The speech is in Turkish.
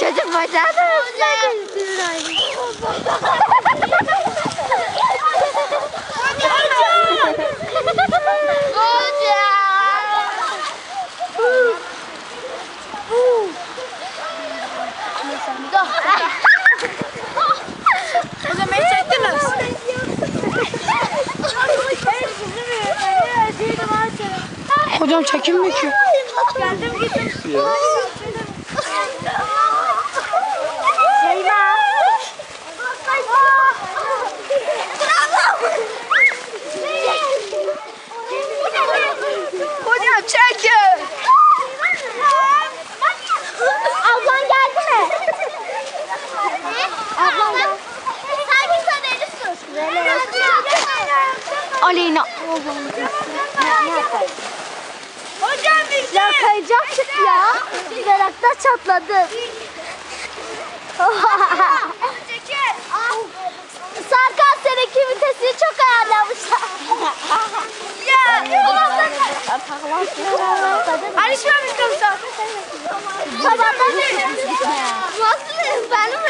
Chơi chơi öpmedim. Hocam ev chơi Hocam ev çektiniz. Hocam çekinmiyor ki. Geldim gittim. Şeyma. Hocam çekin. Ablan geldi mi? Ablan geldi. Sanki sen eli tut. Aleyna. Hocam biz Ya kayacaktık ya. Merakta çatladım. Sarkan seninki vitesini çok ayarlamışlar. biz kapısı. Sabahtan Nasıl? Benim